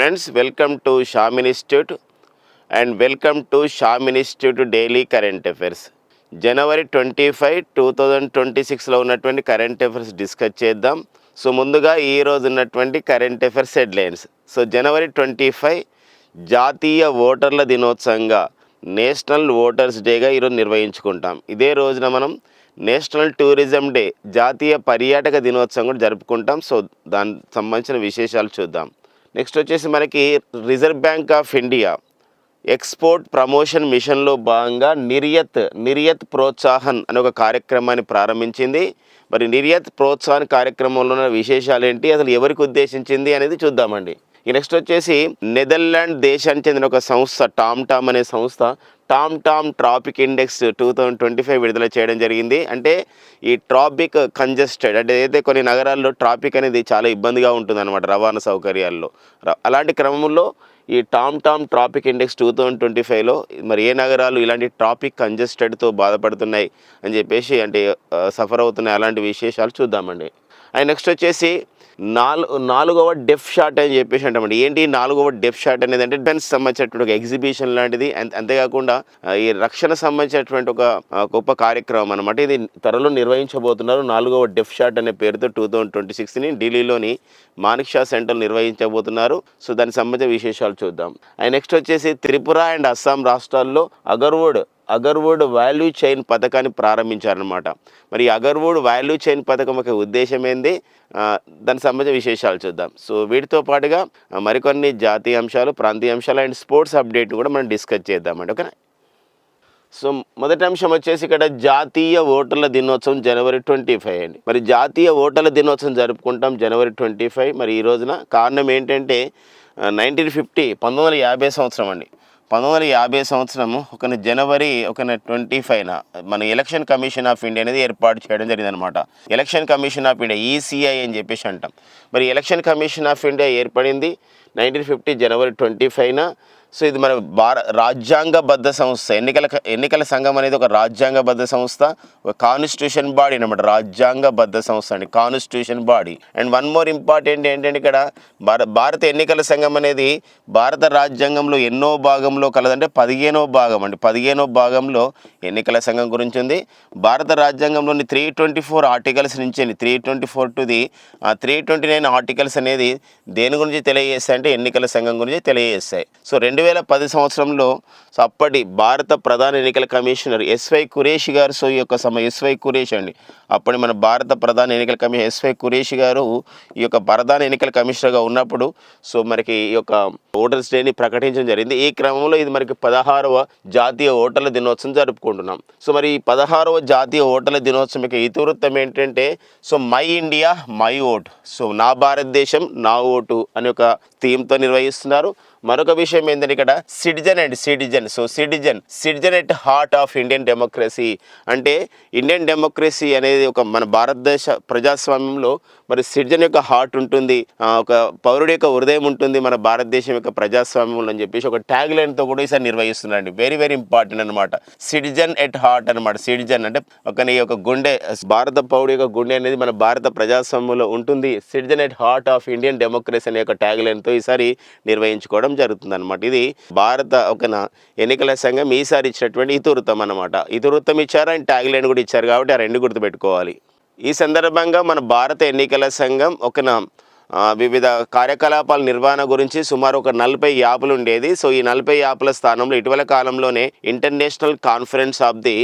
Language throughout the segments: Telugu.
Friends welcome to Sham institute and welcome to Sham institute daily current affairs. January twenty five two thousand twenty సిక్స్లో ఉన్నటువంటి కరెంట్ అఫైర్స్ డిస్కస్ చేద్దాం. సో ముందుగా ఈ రోజు ఉన్నటువంటి కరెంట్ అఫైర్స్ హెడ్లైన్స్. సో జనవరి ట్వంటీ ఫైవ్ జాతీయ ఓటర్ల దినోత్సవంగా నేషనల్ ఓటర్స్ డేగా ఈరోజు నిర్వహించుకుంటాం. ఇదే రోజున మనం నేషనల్ టూరిజం డే జాతీయ పర్యాటక దినోత్సవం కూడా జరుపుకుంటాం. సో దానికి సంబంధించిన విశేషాలు చూద్దాం. నెక్స్ట్ వచ్చేసి మనకి reserve bank of India export promotion మిషన్లో భాగంగా నిర్యత్ నిర్యత్ ప్రోత్సాహన్ అనే ఒక కార్యక్రమాన్ని ప్రారంభించింది. మరి నిర్యత్ ప్రోత్సాహన్ కార్యక్రమంలో ఉన్న విశేషాలు ఏంటి అసలు ఎవరికి ఉద్దేశించింది అనేది చూద్దామండి. ఈ నెక్స్ట్ వచ్చేసి నెదర్లాండ్ దేశానికి చెందిన ఒక సంస్థ టామ్ టామ్ అనే సంస్థ. TomTom traffic index two thousand twenty five విడుదల చేయడం జరిగింది. అంటే ఈ ట్రాఫిక్ కంజెస్టెడ్ అంటే ఏదైతే కొన్ని నగరాల్లో ట్రాఫిక్ అనేది చాలా ఇబ్బందిగా ఉంటుందన్నమాట రవాణా సౌకర్యాల్లో. అలాంటి క్రమంలో ఈ TomTom traffic index two thousand twenty ఫైవ్లో మరి ఏ నగరాలు ఇలాంటి ట్రాఫిక్ కంజెస్టెడ్తో బాధపడుతున్నాయి అని చెప్పేసి అంటే సఫర్ అవుతున్నాయి అలాంటి విశేషాలు చూద్దామండి. అండ్ నెక్స్ట్ వచ్చేసి నాలుగు నాలుగవ డెఫ్ షాట్ అని చెప్పేసి అంటామండి. ఏంటి నాలుగవ డెఫ్ షాట్ అనేది అంటే డెన్స్ సంబంధించినటువంటి ఒక ఎగ్జిబిషన్ లాంటిది. అంత- అంతేకాకుండా ఈ రక్షణ సంబంధించినటువంటి ఒక గొప్ప కార్యక్రమం అనమాట ఇది త్వరలో నిర్వహించబోతున్నారు. నాలుగవ డెఫ్ షాట్ అనే పేరుతో టూ థౌజండ్ ట్వంటీ సిక్స్ని ఢిల్లీలోని మానిక్ షా సెంటర్ నిర్వహించబోతున్నారు. సో దానికి సంబంధించిన విశేషాలు చూద్దాం. అండ్ నెక్స్ట్ వచ్చేసి త్రిపుర అండ్ అస్సాం రాష్ట్రాల్లో అగర్వుడ్ అగర్వుడ్ వాల్యూ చైన్ పథకాన్ని ప్రారంభించారనమాట మరి అగర్వుడ్ వాల్యూ చైన్ పథకం యొక్క ఉద్దేశం ఏంది? దానికి సంబంధించిన విశేషాలు చూద్దాం. సో వీటితో పాటుగా మరికొన్ని జాతీయ అంశాలు ప్రాంతీయ అంశాలు అండ్ స్పోర్ట్స్ అప్డేట్ కూడా మనం డిస్కస్ చేద్దామండి ఓకేనా? సో మొదటి అంశం వచ్చేసి ఇక్కడ జాతీయ ఓటర్ల దినోత్సవం జనవరి ట్వంటీ ఫైవ్ అండి. మరి జాతీయ ఓటర్ల దినోత్సవం జరుపుకుంటాం జనవరి ట్వంటీ ఫైవ్. మరి ఈ రోజున కారణం ఏంటంటే నైన్టీన్ ఫిఫ్టీ పంతొమ్మిది వందల యాభై సంవత్సరం అండి. పంతొమ్మిది వందల యాభై సంవత్సరము ఒక జనవరి ఒక ట్వంటీ ఫైవ్న మన ఎలక్షన్ కమిషన్ ఆఫ్ ఇండియా అనేది ఏర్పాటు చేయడం జరిగింది అనమాట election commission of India ECI అని చెప్పేసి అంటాం. మరి ఎలక్షన్ కమిషన్ ఆఫ్ ఇండియా ఏర్పడింది నైన్టీన్ ఫిఫ్టీ జనవరి ట్వంటీ ఫైవ్న. సో ఇది మన భార రాజ్యాంగబద్ధ సంస్థ. ఎన్నికల ఎన్నికల సంఘం అనేది ఒక రాజ్యాంగబద్ధ సంస్థ. ఒక కాన్స్టిట్యూషన్ బాడీ అనమాట రాజ్యాంగబద్ధ సంస్థ అండి. Constitution body and one more important ఏంటంటే ఇక్కడ భార భారత ఎన్నికల సంఘం అనేది భారత రాజ్యాంగంలో ఎన్నో భాగంలో కలదంటే పదిహేనో భాగం అండి. పదిహేనో భాగంలో ఎన్నికల సంఘం గురించి ఉంది. భారత రాజ్యాంగంలోని త్రీ ట్వంటీ ఫోర్ ఆర్టికల్స్ నుంచి three twenty four to the three twenty nine articles అనేది దేని గురించి తెలియజేస్తాయి అంటే ఎన్నికల సంఘం గురించి తెలియజేస్తాయి. సో రెండు వేల పది సంవత్సరంలో సో అప్పటి భారత ప్రధాన ఎన్నికల కమిషనర్ ఎస్వై కురేషి గారు సో ఈ యొక్క సమ ఎస్వై కురేష్ అండి. అప్పటి మన భారత ప్రధాన ఎన్నికల కమిషన్ ఎస్వై కురేషి గారు ఈ యొక్క ప్రధాన ఎన్నికల కమిషనర్గా ఉన్నప్పుడు సో మనకి ఈ యొక్క ఓటర్స్ డేని ప్రకటించడం జరిగింది. ఈ క్రమంలో ఇది మనకి పదహారవ జాతీయ ఓటర్ల దినోత్సవం జరుపుకుంటున్నాం. సో మరి ఈ పదహారవ జాతీయ ఓటర్ల దినోత్సవం యొక్క ఇతివృత్తం ఏంటంటే so my India my vote. So నా భారతదేశం నా ఓటు అనే ఒక థీమ్తో నిర్వహిస్తున్నారు. మరొక విషయం ఏంటంటే ఇక్కడ citizen and citizen. So citizen citizen at heart of Indian democracy అంటే ఇండియన్ డెమోక్రసీ అనేది ఒక మన భారతదేశ ప్రజాస్వామ్యంలో మరి సిటిజన్ యొక్క హార్ట్ ఉంటుంది ఒక పౌరుడి యొక్క హృదయం ఉంటుంది మన భారతదేశం యొక్క ప్రజాస్వామ్యంలో అని చెప్పేసి ఒక ట్యాగ్ లైన్తో కూడా ఈసారి నిర్వహిస్తున్నారండి. వెరీ వెరీ ఇంపార్టెంట్ అనమాట సిటిజన్ ఎట్ హార్ట్ అనమాట సిటిజన్ అంటే ఒక నీ యొక్క గుండె భారత పౌరుడి యొక్క గుండె అనేది మన భారత ప్రజాస్వామ్యంలో ఉంటుంది. Citizen at heart of Indian democracy అనే యొక్క ట్యాగ్ లైన్తో ఈసారి నిర్వహించుకోవడం జరుగుతుంది అనమాట ఇది భారత ఒక ఎన్నికల సంఘం ఈసారి ఇచ్చినటువంటి ఇతివృత్తం అనమాట ఇతివృత్తం ఇచ్చారు అండ్ ట్యాగ్ లైన్ కూడా ఇచ్చారు కాబట్టి ఆ రెండు గుర్తుపెట్టుకోవాలి. ఈ సందర్భంగా మన భారత ఎన్నికల సంఘం ఒక వివిధ కార్యకలాపాల నిర్వహణ గురించి సుమారు ఒక నలభై యాప్లు ఉండేది. సో ఈ నలభై యాప్ల స్థానంలో ఇటీవల కాలంలోనే international conference of the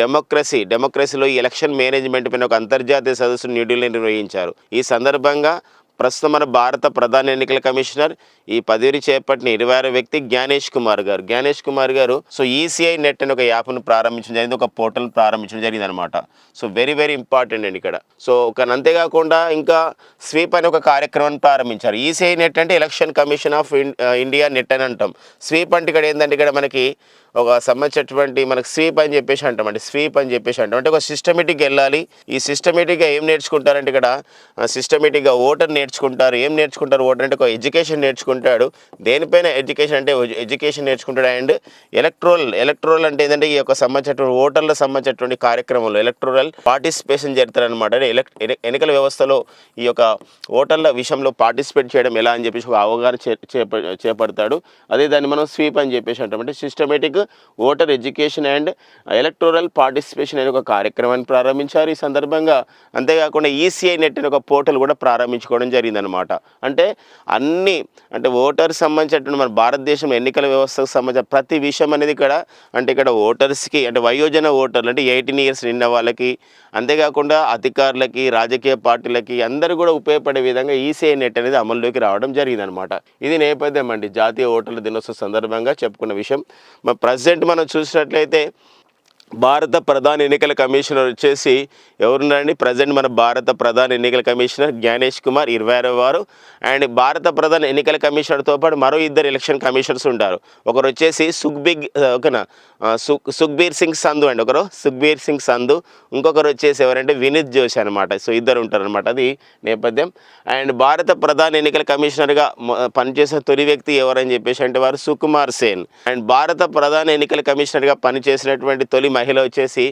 democracy డెమోక్రసీలో ఎలక్షన్ మేనేజ్మెంట్ పైన ఒక అంతర్జాతీయ సదస్సు న్యూఢిల్లీ నిర్వహించారు. ఈ సందర్భంగా ప్రస్తుతం మన భారత ప్రధాన ఎన్నికల కమిషనర్ ఈ పదవిని చేపట్టిన ఇరవై ఆరో వ్యక్తి జ్ఞానేష్ కుమార్ గారు. జ్ఞానేష్ కుమార్ గారు సో ఈసీఐ నెట్ అని ఒక యాప్ను ప్రారంభించడం జరిగింది ఒక పోర్టల్ ప్రారంభించడం జరిగింది అనమాట సో వెరీ వెరీ ఇంపార్టెంట్ అండి ఇక్కడ. సో ఒక అంతేకాకుండా ఇంకా స్వీప్ అనే ఒక కార్యక్రమాన్ని ప్రారంభించారు. ఈసీఐ నెట్ అంటే election commission of India net అని అంటాం. స్వీప్ అంటే ఇక్కడ ఏంటంటే ఇక్కడ మనకి ఒక సంబంధించినటువంటి మనకు స్వీప్ అని చెప్పేసి అంటాం అంటే స్వీప్ అని చెప్పేసి అంటాం. అంటే ఒక సిస్టమేటిక్ వెళ్ళాలి. ఈ సిస్టమేటిక్గా ఏం నేర్చుకుంటారంటే ఇక్కడ సిస్టమేటిక్గా ఓటర్ నేర్చుకుంటారు. ఏం నేర్చుకుంటారు? ఓటర్ అంటే ఒక ఎడ్యుకేషన్ నేర్చుకుంటాడు. దేనిపైన ఎడ్యుకేషన్ అంటే ఎడ్యుకేషన్ నేర్చుకుంటాడు అండ్ ఎలక్ట్రోల్ ఎలక్ట్రోల్ అంటే ఏంటంటే ఈ యొక్క సంబంధించినటువంటి ఓటర్లకు సంబంధించినటువంటి కార్యక్రమంలో ఎలక్ట్రోరల్ పార్టిసిపేషన్ జరుగుతారనమాట అంటే ఎలక్ ఎన్నికల వ్యవస్థలో ఈ యొక్క ఓటర్ల విషయంలో పార్టిసిపేట్ చేయడం ఎలా అని చెప్పేసి ఒక అవగాహన చే- చేపడతాడు. అదే దాన్ని మనం స్వీప్ అని చెప్పేసి అంటాం. అంటే systematic voter education and electoral participation అనే ఒక కార్యక్రమాన్ని ప్రారంభించారు. ఈ సందర్భంగా అంతేకాకుండా ఈసీఐ నెట్ అనే ఒక పోర్టల్ కూడా ప్రారంభించుకోవడం జరిగిందనమాట అంటే అన్ని అంటే ఓటర్ సంబంధించినటువంటి మన భారతదేశం ఎన్నికల వ్యవస్థకు సంబంధించిన ప్రతి విషయం అనేది ఇక్కడ అంటే ఇక్కడ ఓటర్స్కి అంటే వయోజన ఓటర్లు అంటే ఎయిటీన్ ఇయర్స్ నిన్న వాళ్ళకి అంతేకాకుండా అధికారులకి రాజకీయ పార్టీలకి అందరూ కూడా ఉపయోగపడే విధంగా ఈసీఐ నెట్ అనేది అమల్లోకి రావడం జరిగిందనమాట ఇది నేపథ్యం అండి. జాతీయ ఓటర్ల దినోత్సవ సందర్భంగా చెప్పుకున్న విషయం. మా ప్రజెంట్ మనం చూసినట్లయితే భారత ప్రధాన ఎన్నికల కమిషనర్ వచ్చేసి ఎవరున్నారండి? ప్రజెంట్ మన భారత ప్రధాన ఎన్నికల కమిషనర్ జ్ఞానేష్ కుమార్ ఇరవై ఆరో వారు. అండ్ భారత ప్రధాన ఎన్నికల కమిషనర్తో పాటు మరో ఇద్దరు ఎలక్షన్ కమిషనర్స్ ఉంటారు. ఒకరు వచ్చేసి సుఖ్బిగ్ ఒకనా? సుఖ్ సుఖ్బీర్ సింగ్ సంధు అండి ఒకరు. సుఖ్బీర్ సింగ్ సంధు. ఇంకొకరు వచ్చేసి ఎవరంటే వినీత్ జోషి అనమాట సో ఇద్దరు ఉంటారనమాట అది నేపథ్యం. అండ్ భారత ప్రధాన ఎన్నికల కమిషనర్గా పనిచేసిన తొలి వ్యక్తి ఎవరని చెప్పేసి అంటే వారు సుకుమార్ సేన్. అండ్ భారత ప్రధాన ఎన్నికల కమిషనర్గా పనిచేసినటువంటి తొలి మహిళ వచ్చేసి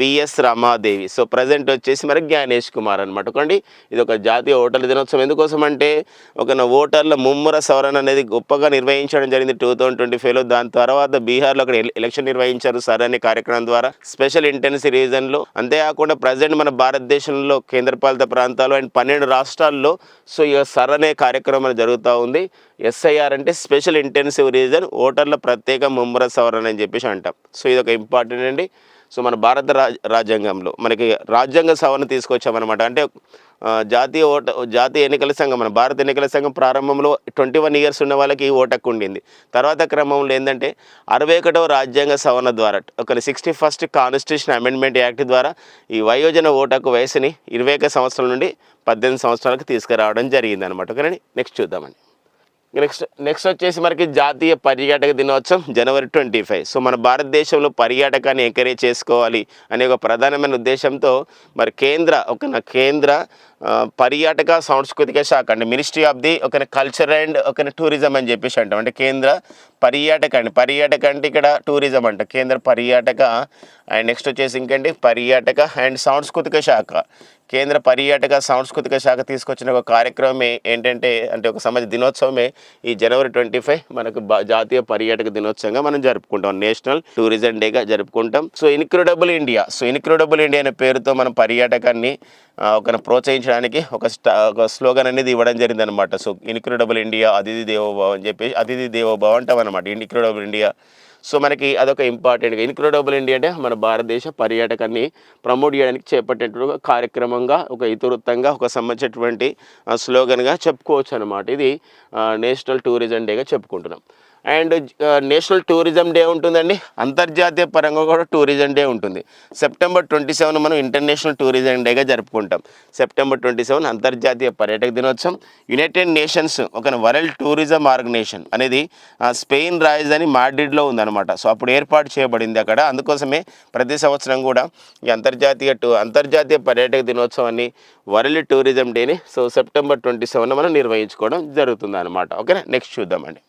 విఎస్ రమాదేవి. సో ప్రజెంట్ వచ్చేసి మరి జ్ఞానేష్ కుమార్ అనమాట ఇది ఒక జాతీయ ఓటర్ల దినోత్సవం. ఎందుకోసం అంటే ఒక ఓటర్ల ముమ్మర సవరణ అనేది గొప్పగా నిర్వహించడం జరిగింది టూ థౌజండ్ ట్వంటీ ఫైవ్లో. దాని తర్వాత బీహార్లో అక్కడ ఎలక్షన్ నిర్వహించారు సర్ అనే కార్యక్రమం ద్వారా. స్పెషల్ ఇంటెన్సీ రీజన్లో. అంతేకాకుండా ప్రజెంట్ మన భారతదేశంలో కేంద్రపాలిత ప్రాంతాలు అండ్ పన్నెండు రాష్ట్రాల్లో. సో ఈ సర్ అనే కార్యక్రమం జరుగుతూ ఉంది. ఎస్ఐఆర్ అంటే స్పెషల్ ఇంటెన్సివ్ రీజన్ ఓటర్ల ప్రత్యేక ముమ్మర సవరణ అని చెప్పేసి అంటాం. సో ఇది ఒక ఇంపార్టెంట్ అండి. సో మన భారత రాజ్యాంగంలో మనకి రాజ్యాంగ సవరణ తీసుకొచ్చామన్నమాట. అంటే జాతీయ ఓట జాతీయ ఎన్నికల సంఘం మన భారత ఎన్నికల సంఘం ప్రారంభంలో ట్వంటీ వన్ ఇయర్స్ ఉన్న వాళ్ళకి ఈ హక్కు ఉండింది. తర్వాత క్రమంలో ఏంటంటే అరవై ఒకటవ రాజ్యాంగ సవరణ ద్వారా ఒక sixty first constitution amendment act ద్వారా ఈ వయోజన ఓటకు వయసుని ఇరవై ఒక సంవత్సరాల నుండి పద్దెనిమిది సంవత్సరాలకు తీసుకురావడం జరిగింది అనమాట ఓకేనండి? నెక్స్ట్ చూద్దామండి. నెక్స్ట్ నెక్స్ట్ వచ్చేసి మనకి జాతీయ పర్యాటక దినోత్సవం జనవరి ట్వంటీ ఫైవ్. సో మన భారతదేశంలో పర్యాటకాన్ని ఎంకరేజ్ చేసుకోవాలి అనే ఒక ప్రధానమైన ఉద్దేశంతో మరి కేంద్ర ఒక నా కేంద్ర పర్యాటక సాంస్కృతిక శాఖ అంటే మినిస్ట్రీ ఆఫ్ ది ఒక కల్చర్ అండ్ ఒక టూరిజం అని చెప్పేసి అంటాం. అంటే కేంద్ర పర్యాటక అండి పర్యాటక అంటే ఇక్కడ టూరిజం అంట కేంద్ర పర్యాటక. అండ్ నెక్స్ట్ వచ్చేసి ఇంకేంటి? పర్యాటక అండ్ సాంస్కృతిక శాఖ. కేంద్ర పర్యాటక సాంస్కృతిక శాఖ తీసుకొచ్చిన ఒక కార్యక్రమమే ఏంటంటే అంటే ఒక సమాజ దినోత్సవమే. ఈ జనవరి ట్వంటీ ఫైవ్ మనకు బా- జాతీయ పర్యాటక దినోత్సవంగా మనం జరుపుకుంటాం. నేషనల్ టూరిజం డేగా జరుపుకుంటాం. So incredible India. So incredible India అనే పేరుతో మనం పర్యాటకాన్ని ఒక ప్రోత్సహించడానికి ఒక ఒక స్లోగన్ అనేది ఇవ్వడం జరిగింది అనమాట సో ఇన్క్రెడబుల్ ఇండియా అతిథి దేవోభావ అని చెప్పి అతిథి దేవోభావ అంటాం అనమాట ఇన్క్రెడబుల్ ఇండియా సో మనకి అదొక ఇంపార్టెంట్గా ఇన్క్రెడబుల్ ఇండియా అంటే మన భారతదేశ పర్యాటకాన్ని ప్రమోట్ చేయడానికి చేపట్టేటువంటి ఒక కార్యక్రమంగా ఒక ఇతివృత్తంగా ఒక సంబంధించినటువంటి స్లోగన్గా చెప్పుకోవచ్చు అనమాట ఇది నేషనల్ టూరిజం డేగా చెప్పుకుంటున్నాం. అండ్ నేషనల్ టూరిజం డే ఉంటుందండి. అంతర్జాతీయ పరంగా కూడా టూరిజం డే ఉంటుంది. సెప్టెంబర్ ట్వంటీ సెవెన్ మనం ఇంటర్నేషనల్ టూరిజం డేగా జరుపుకుంటాం. సెప్టెంబర్ ట్వంటీ సెవెన్ అంతర్జాతీయ పర్యాటక దినోత్సవం. యునైటెడ్ నేషన్స్ ఒక వరల్డ్ టూరిజం ఆర్గనైజేషన్ అనేది స్పెయిన్ రాజధాని మాడ్రిడ్లో ఉందన్నమాట. సో అప్పుడు ఏర్పాటు చేయబడింది అక్కడ. అందుకోసమే ప్రతి సంవత్సరం కూడా ఈ అంతర్జాతీయ టూ అంతర్జాతీయ పర్యాటక దినోత్సవాన్ని వరల్డ్ టూరిజం డేని సో సెప్టెంబర్ ట్వంటీ సెవెన్ మనం నిర్వహించుకోవడం జరుగుతుంది అనమాట ఓకేనా? నెక్స్ట్ చూద్దామండి.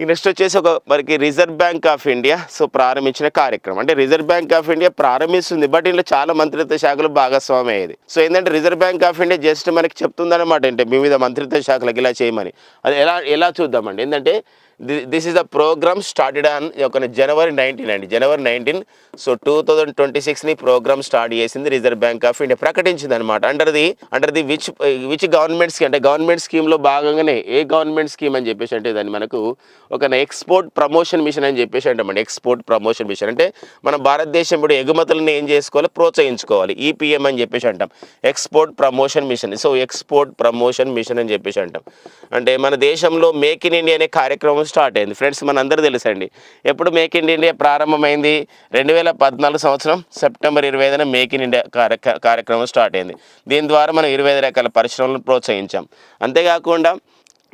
ఈ నెక్స్ట్ వచ్చేసి ఒక మనకి reserve bank of India so ప్రారంభించిన కార్యక్రమం. అంటే రిజర్వ్ బ్యాంక్ ఆఫ్ ఇండియా ప్రారంభిస్తుంది బట్ ఇందులో చాలా మంత్రిత్వ శాఖలు భాగస్వామి అయ్యేది. సో ఏంటంటే reserve bank of India just మనకి చెప్తుందన్నమాట అంటే వివిధ మంత్రిత్వ శాఖలకు ఇలా చేయమని. అది ఎలా ఎలా చూద్దామండి? ఏంటంటే this is the programme started on ఒక జనవరి నైన్టీన్ అండి. January nineteen so two thousand twenty సిక్స్ని programme start చేసింది రిజర్వ్ బ్యాంక్ ఆఫ్ ఇండియా ప్రకటించింది అనమాట under the under the which which government scheme అంటే గవర్నమెంట్ స్కీమ్లో భాగంగానే ఏ గవర్నమెంట్ స్కీమ్ అని చెప్పేసి అంటే దాన్ని మనకు ఒక ఎక్స్పోర్ట్ ప్రమోషన్ మిషన్ అని చెప్పేసి అంటామండి. ఎక్స్పోర్ట్ ప్రమోషన్ మిషన్ అంటే మన భారతదేశం ఇప్పుడు ఎగుమతులను ఏం చేసుకోవాలి? ప్రోత్సహించుకోవాలి. ఈపీఎం అని చెప్పేసి అంటాం. Export promotion mission so export promotion mission అని చెప్పేసి అంటాం. అంటే మన దేశంలో మేక్ ఇన్ ఇండియా అనే కార్యక్రమం స్టార్ట్ అయింది. ఫ్రెండ్స్ మన అందరూ తెలుసండి. ఎప్పుడు మేక్ ఇన్ ఇండియా ప్రారంభమైంది? రెండు వేల పద్నాలుగు సంవత్సరం సెప్టెంబర్ ఇరవై ఐదున మేక్ ఇన్ ఇండియా కార్య కార్యక్రమం స్టార్ట్ అయింది. దీని ద్వారా మనం ఇరవై ఐదు రకాల పరిశ్రమలను ప్రోత్సహించాం. అంతేకాకుండా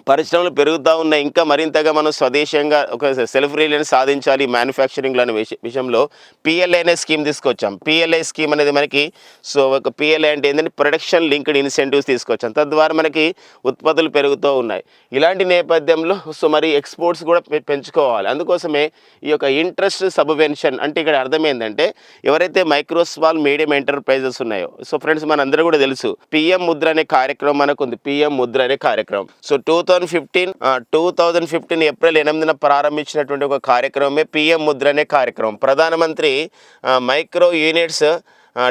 పరిశ్రమలు పెరుగుతూ ఉన్నాయి. ఇంకా మరింతగా మనం స్వదేశంగా ఒక సెల్ఫ్ రిలయన్స్ సాధించాలి మ్యానుఫ్యాక్చరింగ్లో అనే విష- విషయంలో పిఎల్ఐ అనే స్కీమ్ తీసుకొచ్చాం. పిఎల్ఐ స్కీమ్ అనేది మనకి సో ఒక పిఎల్ఐ అంటే ఏంటంటే ప్రొడక్షన్ లింక్డ్ ఇన్సెంటివ్స్ తీసుకొచ్చాం. తద్వారా మనకి ఉత్పత్తులు పెరుగుతూ ఉన్నాయి. ఇలాంటి నేపథ్యంలో సో మరి ఎక్స్పోర్ట్స్ కూడా పెంచుకోవాలి. అందుకోసమే ఈ యొక్క ఇంట్రెస్ట్ సబ్వెన్షన్ అంటే ఇక్కడ అర్థం ఏంటంటే ఎవరైతే మైక్రో స్మాల్ మీడియం ఎంటర్ప్రైజెస్ ఉన్నాయో సో ఫ్రెండ్స్ మనందరూ కూడా తెలుసు పిఎం ముద్ర అనే కార్యక్రమం మనకు ఉంది పిఎం ముద్ర అనే కార్యక్రమం. So two thousand fifteen two thousand fifteen April ఎనిమిదిన ప్రారంభించినటువంటి ఒక కార్యక్రమమే పిఎం ముద్ర అనే కార్యక్రమం. ప్రధానమంత్రి micro units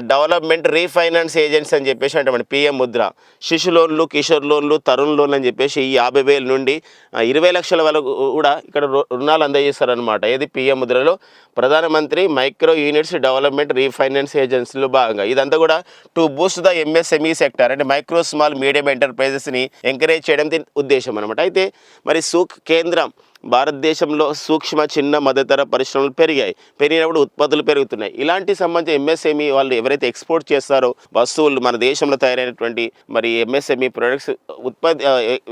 development refinance agents అని చెప్పేసి అంటే పిఎం ముద్ర. శిశు లోన్లు కిషోర్ లోన్లు తరుణ్ లోన్లు అని చెప్పేసి ఈ యాభై వేల నుండి ఇరవై లక్షల వరకు కూడా ఇక్కడ రు- రుణాలు అందజేస్తారనమాట ఏది పిఎం ముద్రలో? ప్రధానమంత్రి మైక్రో యూనిట్స్ డెవలప్మెంట్ రీఫైనాన్స్ ఏజెన్సీలో భాగంగా. ఇదంతా కూడా to boost the MSME sector అంటే మైక్రో స్మాల్ మీడియం ఎంటర్ప్రైజెస్ని ఎంకరేజ్ చేయడం దీని ఉద్దేశం అనమాట అయితే మరి సూక్ కేంద్రం భారతదేశంలో సూక్ష్మ చిన్న మధ్యతర పరిశ్రమలు పెరిగాయి. పెరిగినప్పుడు ఉత్పత్తులు పెరుగుతున్నాయి. ఇలాంటి సంబంధించి ఎంఎస్ఎంఈ వాళ్ళు ఎవరైతే ఎక్స్పోర్ట్ చేస్తారో వస్తువులు మన దేశంలో తయారైనటువంటి మరి ఎంఎస్ఎంఈ ప్రొడక్ట్స్ ఉత్పత్తి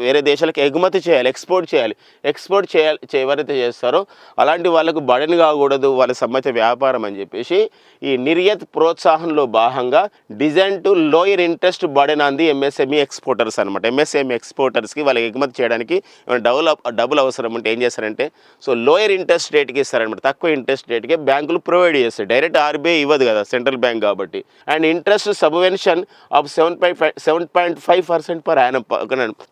వేరే దేశాలకు ఎగుమతి చేయాలి ఎక్స్పోర్ట్ చేయాలి. ఎక్స్పోర్ట్ చేయాలి ఎవరైతే చేస్తారో అలాంటి వాళ్ళకు బడని కాకూడదు వాళ్ళ సంబంధించిన వ్యాపారం అని చెప్పేసి ఈ నిర్యత్ ప్రోత్సాహంలో భాగంగా design to lower interest burden అంది ఎంఎస్ఎంఈ ఎక్స్పోర్టర్స్ అనమాట ఎంఎస్ఎంఈ ఎక్స్పోర్టర్స్కి వాళ్ళకి ఎగుమతి చేయడానికి డబుల్ డబుల్ అవసరం ఉంటే ఏం చేశారంటే సో లోయర్ ఇంట్రెస్ట్ రేట్కి ఇస్తారనమాట. తక్కువ ఇంట్రెస్ట్ రేట్కి బ్యాంకులు ప్రొవైడ్ చేస్తాయి డైరెక్ట్ ఆర్బీఐ ఇవ్వదు కదా సెంట్రల్ బ్యాంక్ కాబట్టి. And interest subvention of seven point five seven point five percent per annum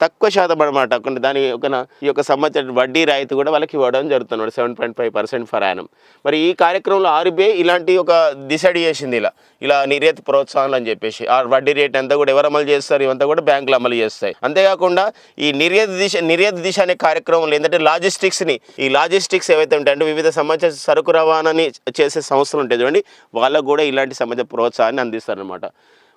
తక్కువ శాతం అనమాట ఒక దాని ఒక ఈ యొక్క సంబంధించిన వడ్డీ రాయితీ కూడా వాళ్ళకి ఇవ్వడం జరుగుతుంది seven point five percent for annum మరి ఈ కార్యక్రమంలో ఆర్బీఐ ఇలాంటి ఒక డిసైడ్ చేసింది ఇలా. ఇలా నిర్యత్ ప్రోత్సాహం అని చెప్పేసి ఆ వడ్డీ రేట్ అంతా కూడా ఎవరు అమలు చేస్తారు ఇవంతా కూడా బ్యాంకులు అమలు చేస్తాయి. అంతేకాకుండా ఈ నిర్యత్ దిశ నిర్యత్ దిశ అనే కార్యక్రమంలో ఏంటంటే లాజిస్టిక్స్ని ఈ లాజిస్టిక్స్ ఏవైతే ఉంటాయంటే వివిధ సంబంధించిన సరుకు రవాణాని చేసే సంస్థలు ఉంటాయి చూడండి వాళ్ళకు కూడా ఇలాంటి సంబంధించిన ప్రోత్సాహాన్ని అందిస్తారనమాట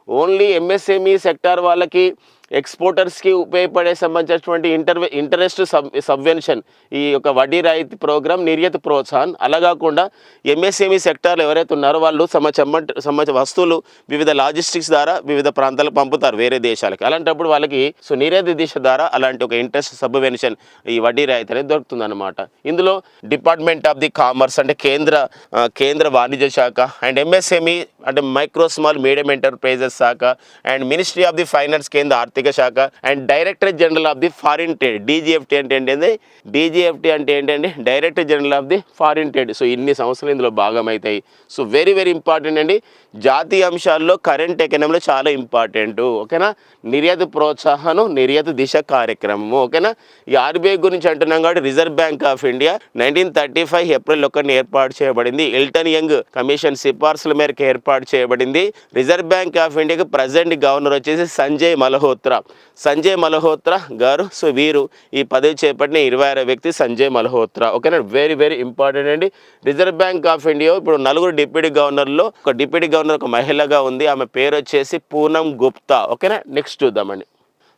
ఓన్లీ ఎంఎస్ఎంఈ సెక్టార్ వాళ్ళకి ఎక్స్పోర్టర్స్కి ఉపయోగపడే సంబంధించినటువంటి ఇంటర్ ఇంటరెస్ట్ సబ్ సబ్వెన్షన్ ఈ యొక్క వడ్డీ రాయితీ ప్రోగ్రామ్ నిర్యత ప్రోత్సాహం అలా కాకుండా ఎంఎస్ఎంఈ సెక్టార్లు ఎవరైతే ఉన్నారో వాళ్ళు సమ చెమ్మ- సంబంధించిన వస్తువులు వివిధ లాజిస్టిక్స్ ద్వారా వివిధ ప్రాంతాలకు పంపుతారు వేరే దేశాలకి. అలాంటప్పుడు వాళ్ళకి సో నిర్యత దిశ ద్వారా అలాంటి ఒక ఇంట్రెస్ట్ సబ్వెన్షన్ ఈ వడ్డీ రాయితీ అనేది దొరుకుతుందన్నమాట. ఇందులో డిపార్ట్మెంట్ ఆఫ్ ది కామర్స్ అంటే కేంద్ర కేంద్ర వాణిజ్య శాఖ అండ్ ఎంఎస్ఎంఈ అంటే మైక్రో స్మాల్ మీడియం ఎంటర్ప్రైజెస్ శాఖ and ministry of the finance కేంద్ర ఆర్థిక శాఖ and director general of the foreign trade DGFT అంటే ఏంటంటే డీజీఎఫ్టీ అంటే ఏంటంటే director general of the foreign trade. So ఇన్ని సంస్థలు ఇందులో భాగమవుతాయి సో వెరీ వెరీ ఇంపార్టెంట్ అండి. జాతీయ అంశాల్లో కరెంట్ ఎకనమీలో చాలా ఇంపార్టెంట్ ఓకేనా? నిర్యాత ప్రోత్సాహం నిర్యాత దిశ కార్యక్రమము. ఓకేనా? ఈ ఆర్బీఐ గురించి అంటున్నాం కాబట్టి reserve bank of India nineteen thirty five April ఒకటిని ఏర్పాటు చేయబడింది. ఎల్టన్ యంగ్ కమిషన్ సిఫార్సుల మేరకు ఏర్పాటు చేయబడింది. రిజర్వ్ బ్యాంక్ ఆఫ్ ఇండియాకి ప్రజెంట్ గవర్నర్ వచ్చేసి సంజయ్ మల్హోత్రా. సంజయ్ మల్హోత్రా గారు సో వీరు ఈ పదవి చేపట్టిన ఇరవై ఆరో వ్యక్తి సంజయ్ మల్హోత్రా. ఓకేనా? వెరీ వెరీ ఇంపార్టెంట్ అండి. రిజర్వ్ బ్యాంక్ ఆఫ్ ఇండియా ఇప్పుడు నలుగురు డిప్యూటీ గవర్నర్లో ఒక డిప్యూటీ గవర్నర్ ఒక మహిళగా ఉంది. ఆమె పేరు వచ్చేసి పూనం గుప్తా. ఓకేనా? నెక్స్ట్ చూద్దామండి.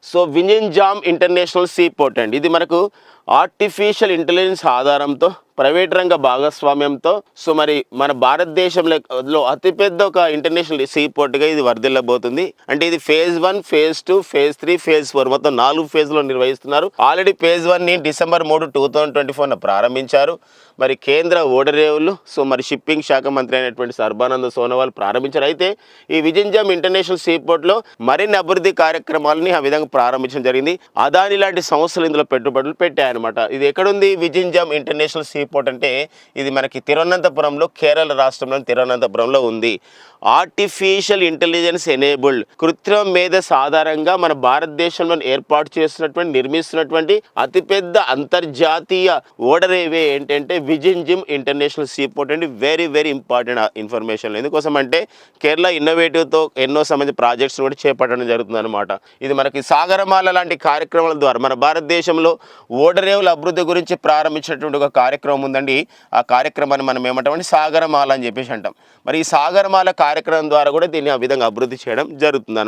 So Vizhinjam international sea port అండి. ఇది మనకు ఆర్టిఫిషియల్ ఇంటెలిజెన్స్ ఆధారంతో ప్రైవేట్ రంగ భాగస్వామ్యంతో సో మరి మన భారతదేశంలో అతిపెద్ద ఒక ఇంటర్నేషనల్ సీ పోర్ట్గా ఇది వర్ధిల్లబోతుంది. అంటే ఇది phase one phase two phase three phase four మొత్తం నాలుగు ఫేజ్లో నిర్వహిస్తున్నారు. ఆల్రెడీ ఫేజ్ వన్ని డిసెంబర్ మూడు టూ థౌజండ్ ట్వంటీ ఫోర్న ప్రారంభించారు. మరి కేంద్ర ఓడరేవులు సో మరి షిప్పింగ్ శాఖ మంత్రి అయినటువంటి సర్బానంద సోనోవాల్ ప్రారంభించారు. అయితే ఈ విజింజామ్ ఇంటర్నేషనల్ సీ పోర్ట్లో మరిన్ని అభివృద్ధి కార్యక్రమాలని ఆ విధంగా ప్రారంభించడం జరిగింది. అదాని లాంటి సంస్థలు ఇందులో పెట్టుబడులు అనమాట ఇది ఎక్కడుంది? విజింజమ్ ఇంటర్నేషనల్ సీ పోర్ట్ అంటే ఇది మనకి తిరువనంతపురంలో కేరళ రాష్ట్రంలోని తిరువనంతపురంలో ఉంది. ఆర్టిఫిషియల్ ఇంటెలిజెన్స్ ఎనేబుల్డ్ కృత్రిమ మేధస్ ఆధారంగా మన భారతదేశంలో ఏర్పాటు చేస్తున్నటువంటి నిర్మిస్తున్నటువంటి అతిపెద్ద అంతర్జాతీయ ఓడరేవే ఏంటంటే విజిన్ జిమ్ ఇంటర్నేషనల్ సీపోర్ట్ అండి. వెరీ వెరీ ఇంపార్టెంట్ ఇన్ఫర్మేషన్ ఎందుకోసం అంటే కేరళ ఇన్నోవేటివ్తో ఎన్నో సంబంధించిన ప్రాజెక్ట్స్ కూడా చేపట్టడం జరుగుతుంది అనమాట ఇది మనకి సాగరమాల లాంటి కార్యక్రమాల ద్వారా మన భారతదేశంలో ఓడరేవుల అభివృద్ధి గురించి ప్రారంభించినటువంటి ఒక కార్యక్రమం ఉందండి. ఆ కార్యక్రమాన్ని మనం ఏమంటామంటే సాగరమాల అని చెప్పేసి అంటాం. మరి ఈ సాగరమాల కార్య కార్యక్రమం ద్వారా కూడా దీన్ని ఆ విధంగా అభివృద్ధి చేయడం జరుగుతుంది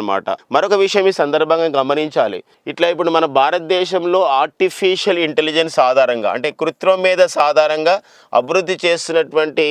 మరొక విషయం ఈ సందర్భంగా గమనించాలి. ఇట్లా ఇప్పుడు మన భారతదేశంలో ఆర్టిఫిషియల్ ఇంటెలిజెన్స్ ఆధారంగా అంటే కృత్రిమ మీద సాధారణంగా అభివృద్ధి చేస్తున్నటువంటి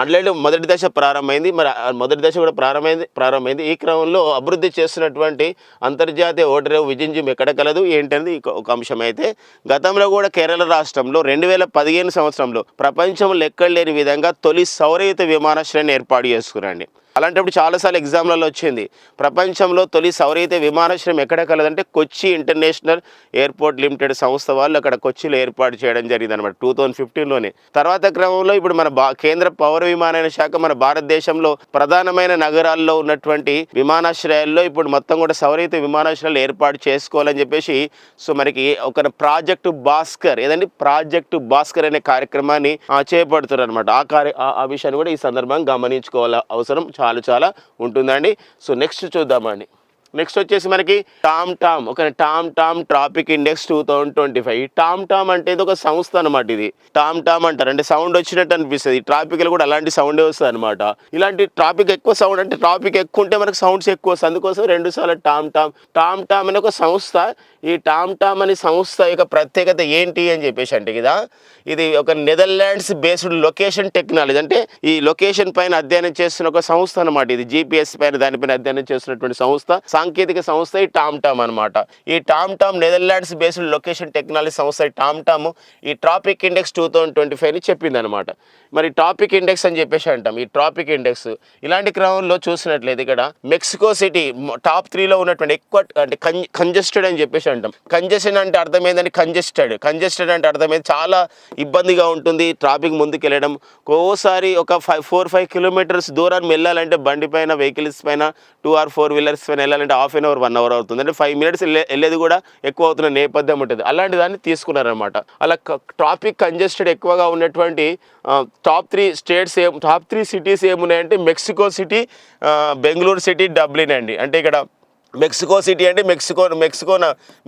ఆన్లైన్లో మొదటి దశ ప్రారంభమైంది. మరి మొదటి దశ కూడా ప్రారంభమైంది. ప్రారంభమైంది. ఈ క్రమంలో అభివృద్ధి చేస్తున్నటువంటి అంతర్జాతీయ ఓటరు విజయం ఎక్కడ కలదు? ఏంటనేది ఒక అంశం అయితే గతంలో కూడా కేరళ రాష్ట్రంలో రెండు వేల పదిహేను సంవత్సరంలో ప్రపంచంలో ఎక్కడ లేని విధంగా తొలి సౌరయుత విమానాశ్రయాన్ని ఏర్పాటు చేసుకురండి అలాంటప్పుడు చాలాసార్లు ఎగ్జామ్లలో వచ్చింది. ప్రపంచంలో తొలి సౌరయుత విమానాశ్రయం ఎక్కడ కలదంటే కొచ్చి ఇంటర్నేషనల్ ఎయిర్పోర్ట్ లిమిటెడ్ సంస్థ వాళ్ళు అక్కడ కొచ్చిలో ఏర్పాటు చేయడం జరిగింది అనమాట టూ థౌజండ్ ఫిఫ్టీన్లోనే. తర్వాత క్రమంలో ఇప్పుడు మన బా కేంద్ర పౌర విమానయాన శాఖ మన భారతదేశంలో ప్రధానమైన నగరాల్లో ఉన్నటువంటి విమానాశ్రయాల్లో ఇప్పుడు మొత్తం కూడా సౌరయుత విమానాశ్రయాలు ఏర్పాటు చేసుకోవాలని చెప్పేసి సో మనకి ఒక ప్రాజెక్టు భాస్కర్ ఏదండి? ప్రాజెక్టు భాస్కర్ అనే కార్యక్రమాన్ని ఆ, చేపడుతున్నారు అనమాట ఆ కార్య ఆ- ఆ విషయాన్ని కూడా ఈ సందర్భంగా గమనించుకోవాల అవసరం చాలా చాలా ఉంటుందండి. సో నెక్స్ట్ చూద్దామండి. నెక్స్ట్ వచ్చేసి మనకి టామ్ టామ్ ఒక TomTom traffic index two thousand twenty five. TomTom అంటే ఇది ఒక సంస్థ అనమాట ఇది. టామ్ టామ్ అంటారు. అంటే సౌండ్ వచ్చినట్టు అనిపిస్తుంది. ట్రాఫిక్లో కూడా అలాంటి సౌండే వస్తుంది అనమాట ఇలాంటి ట్రాఫిక్ ఎక్కువ సౌండ్ అంటే ట్రాఫిక్ ఎక్కువ ఉంటే మనకు సౌండ్స్ ఎక్కువ వస్తుంది. అందుకోసం రెండు సార్లు టామ్ టామ్ టామ్ టామ్ అనే ఒక సంస్థ ఈ టామ్ టామ్ అనే సంస్థ యొక్క ప్రత్యేకత ఏంటి అని చెప్పేసి అంటే కదా ఇది ఒక నెదర్లాండ్స్ బేస్డ్ లొకేషన్ టెక్నాలజీ. అంటే ఈ లొకేషన్ పైన అధ్యయనం చేస్తున్న ఒక సంస్థ అనమాట ఇది. జీపీఎస్ పైన దానిపైన అధ్యయనం చేస్తున్నటువంటి సంస్థ. సాంకేతిక సంస్థ ఈ టామ్ టామ్ అనమాట ఈ TomTom Netherlands based location technology సంస్థ ఈ టామ్ టామ్ ఈ traffic index two thousand twenty ఫైవ్ని చెప్పింది అనమాట మరి టాపిక్ ఇండెక్స్ అని చెప్పేసి అంటాం. ఈ ట్రాఫిక్ ఇండెక్స్ ఇలాంటి క్రమంలో చూసినట్లయితే ఇక్కడ మెక్సికో సిటీ టాప్ త్రీలో ఉన్నటువంటి ఎక్కువ అంటే కంజెస్టెడ్ అని చెప్పేసి అంటాం. కంజెషన్ అంటే అర్థమైందని కంజెస్టెడ్. కంజెస్టెడ్ అంటే అర్థమైంది చాలా ఇబ్బందిగా ఉంటుంది ట్రాఫిక్ ముందుకెళ్ళడం. ఒక్కోసారి ఒక ఫైవ్ ఫోర్ ఫైవ్ కిలోమీటర్స్ దూరాన్ని వెళ్ళాలంటే బండి పైన వెహికల్స్ పైన టూ ఆర్ ఫోర్ వీలర్స్ పైన వెళ్ళాలంటే half an hour one hour అవుతుంది. అంటే ఫైవ్ మినిట్స్ వెళ్ళేది కూడా ఎక్కువ అవుతున్న నేపథ్యం ఉంటుంది. అలాంటి దాన్ని తీసుకున్నారనమాట అలా ట్రాఫిక్ కంజెస్టెడ్ ఎక్కువగా ఉన్నటువంటి టాప్ త్రీ స్టేట్స్ ఏం top three cities ఏమున్నాయంటే Mexico city Bengaluru city Dublin అండి. అంటే ఇక్కడ మెక్సికో సిటీ అంటే మెక్సికో మెక్సికో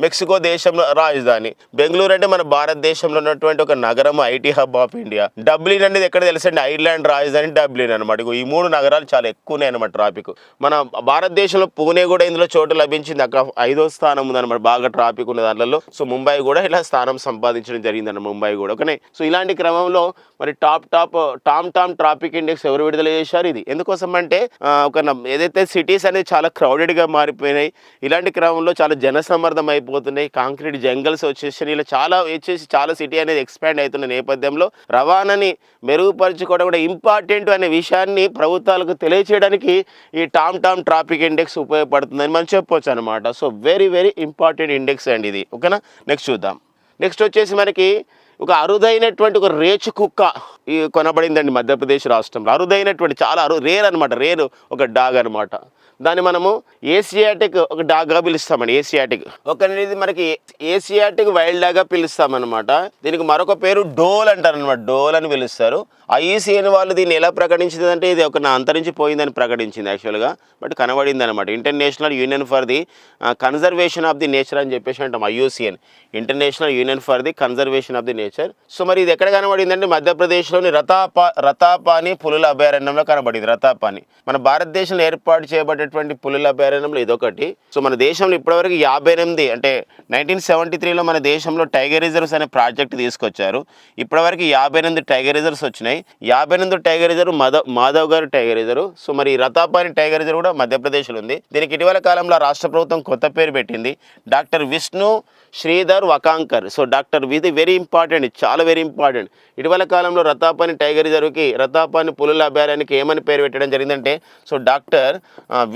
మెక్సికో దేశంలో రాజధాని. బెంగళూరు అంటే మన భారతదేశంలో ఉన్నటువంటి ఒక నగరం IT hub of India. Dublin అనేది ఎక్కడ తెలుసండి? ఐర్లాండ్ రాజధాని డబ్లిన్ అనమాట ఈ మూడు నగరాలు చాలా ఎక్కువనే అనమాట ట్రాఫిక్. మన భారతదేశంలో పూణే కూడా ఇందులో చోటు లభించింది. అక్కడ ఐదో స్థానం ఉందన్నమాట. బాగా ట్రాఫిక్ ఉన్న దాంట్లో. సో ముంబై కూడా ఇలా స్థానం సంపాదించడం జరిగిందన్న ముంబై కూడా. ఓకే సో ఇలాంటి క్రమంలో మరి top top TomTom traffic index ఎవరు విడుదల చేశారు ఇది? ఎందుకోసం అంటే ఒక ఏదైతే సిటీస్ అనేది చాలా క్రౌడెడ్గా మారిపోయినాయి ఇలాంటి క్రమంలో చాలా జనసమ్మర్దం అయిపోతున్నాయి. కాంక్రీట్ జంగల్స్ వచ్చేసి ఇలా చాలా వచ్చేసి చాలా సిటీ అనేది ఎక్స్పాండ్ అవుతున్న నేపథ్యంలో రవాణాని మెరుగుపరచుకోవడం కూడా ఇంపార్టెంట్ అనే విషయాన్ని ప్రభుత్వాలకు తెలియచేయడానికి ఈ టామ్ టామ్ ట్రాఫిక్ ఇండెక్స్ ఉపయోగపడుతుందని మనం చెప్పొచ్చు అనమాట so very very important index అండి ఇది. ఓకేనా? నెక్స్ట్ చూద్దాం. నెక్స్ట్ వచ్చేసి మనకి ఒక అరుదైనటువంటి ఒక రేచు కుక్క కొనబడిందండి మధ్యప్రదేశ్ రాష్ట్రంలో. అరుదైనటువంటి చాలా అరు రేర్ అనమాట రేరు ఒక డాగ్ అనమాట దాన్ని మనము ఏసియాటిక్ ఒక డాగ్గా పిలుస్తామండి ఏసియాటిక్. ఒక ఇది మనకి ఏసియాటిక్ వైల్డ్ డాగ్గా పిలుస్తామన్నమాట. దీనికి మరొక పేరు డోల్ అంటారు అనమాట డోల్ అని పిలుస్తారు. ఐసీఎన్ వాళ్ళు దీన్ని ఎలా ప్రకటించింది అంటే ఇది ఒక నా అంతరించిపోయిందని ప్రకటించింది యాక్చువల్గా బట్ కనబడింది అనమాట international union for the conservation of the nature అని చెప్పేసి అంటాం IUCN international union for the conservation of the nature. So మరి ఇది ఎక్కడ కనబడిందంటే మధ్యప్రదేశ్లోని రతాపా రతాపాని పులుల అభయారణ్యంలో కనబడింది రతాపాని. మన భారతదేశంలో ఏర్పాటు చేయబడేటువంటి పులుల అభయారణ్యంలో ఇదొకటి. సో మన దేశంలో ఇప్పటివరకు యాభై ఎనిమిది అంటే నైన్టీన్ సెవెంటీ త్రీలో మన దేశంలో టైగర్ రిజర్వ్స్ అనే ప్రాజెక్ట్ తీసుకొచ్చారు. ఇప్పటివరకు యాభై ఎనిమిది టైగర్ రిజర్వ్స్ వచ్చినాయి. యాభై ఎనిమిది టైగర్ రిజర్వ్ మాధవ్ మాధవ్ గారు టైగర్ రిజర్వ్. సో మరి రతాపాని టైగర్ రిజర్వ్ కూడా మధ్యప్రదేశ్లో ఉంది. దీనికి ఇటీవల కాలంలో రాష్ట్ర ప్రభుత్వం కొత్త పేరు పెట్టింది. Doctor Vishnu Shridhar Wakankar. So doctor ఇది వెరీ ఇంపార్టెంట్ చాలా వెరీ ఇంపార్టెంట్. ఇటీవల కాలంలో రతాపాని టైగర్ రిజర్వ్కి రతాపాని పులుల అభయారానికి ఏమని పేరు పెట్టడం జరిగిందంటే సో డాక్టర్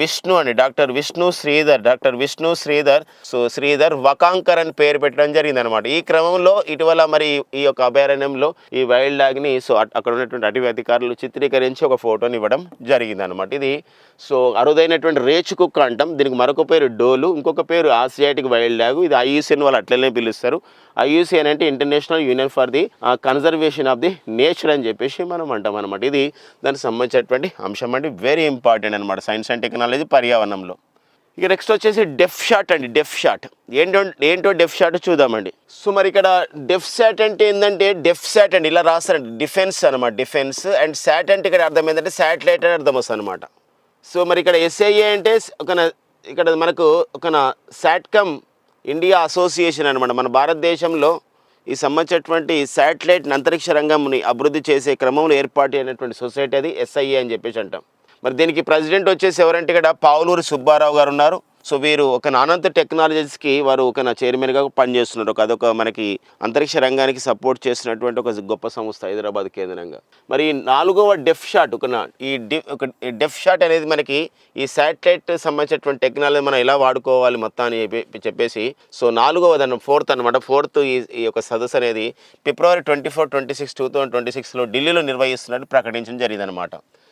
విష్ణు అండి. Doctor Vishnu Shridhar doctor Vishnu Shridhar so Shridhar Wakankar అని పేరు పెట్టడం జరిగిందనమాట ఈ క్రమంలో ఇటీవల మరి ఈ యొక్క అభయారణ్యంలో ఈ వైల్డ్ డాగ్ని సో అక్కడ ఉన్నటువంటి అటవీ అధికారులు చిత్రీకరించి ఒక ఫోటోని ఇవ్వడం జరిగింది అనమాట ఇది సో అరుదైనటువంటి రేచు కుక్క అంటాం దీనికి మరొక పేరు డోలు ఇంకొక పేరు ఆసియాటిక్ వైల్డ్ డాగ్ ఇది ఐయూసీఎన్ వాళ్ళు అట్లనే పిలుస్తారు. ఐయూసీఎన్ అంటే international union for the conservation of the nature అని చెప్పేసి మనం అంటాం అనమాట ఇది దానికి సంబంధించినటువంటి అంశం అంటే వెరీ ఇంపార్టెంట్ అనమాట సైన్స్ అండ్ టెక్నాలజీ పర్యావరణంలో. ఇక నెక్స్ట్ వచ్చేసి డెఫ్ షాట్ అండి. డెఫ్ షాట్ ఏంటో ఏంటో డెఫ్ షాట్ చూద్దామండి. సో మరి ఇక్కడ డెఫ్ శాట్ అంటే ఏంటంటే డెఫ్ శాట్ అండి. ఇలా రాస్తారండి డిఫెన్స్ అనమాట డిఫెన్స్ అండ్ శాట్ అంటే ఇక్కడ అర్థం ఏంటంటే శాటిలైట్ అని అర్థం వస్తుంది అనమాట సో మరి ఇక్కడ ఎస్ఐఏ అంటే ఒక ఇక్కడ మనకు ఒక శాట్కమ్ ఇండియా అసోసియేషన్ అనమాట మన భారతదేశంలో ఈ సంబంధించినటువంటి శాటిలైట్ అంతరిక్ష రంగంని అభివృద్ధి చేసే క్రమంలో ఏర్పాటు అయినటువంటి సొసైటీ అది ఎస్ఐఏ అని చెప్పేసి అంటాం. మరి దీనికి ప్రెసిడెంట్ వచ్చేసి ఎవరంటే ఇక్కడ పావులూరు సుబ్బారావు గారు ఉన్నారు. సో వీరు ఒక నానంత టెక్నాలజీస్కి వారు ఒక నా చైర్మన్గా పనిచేస్తున్నారు. ఒక అదొక మనకి అంతరిక్ష రంగానికి సపోర్ట్ చేసినటువంటి ఒక గొప్ప సంస్థ హైదరాబాద్ కేంద్రంగా. మరి నాలుగవ డెఫ్ షాట్ ఒక ఈ ఒక డెఫ్ షాట్ అనేది మనకి ఈ శాటిలైట్ సంబంధించినటువంటి టెక్నాలజీ మనం ఎలా వాడుకోవాలి మొత్తం అని చెప్పి- చెప్పేసి సో నాలుగవ దాని ఫోర్త్ అనమాట ఫోర్త్ ఈ ఈ యొక్క సదస్సు అనేది ఫిబ్రవరి twenty four twenty six two thousand twenty సిక్స్లో ఢిల్లీలో నిర్వహిస్తున్నట్టు ప్రకటించడం జరిగిందనమాట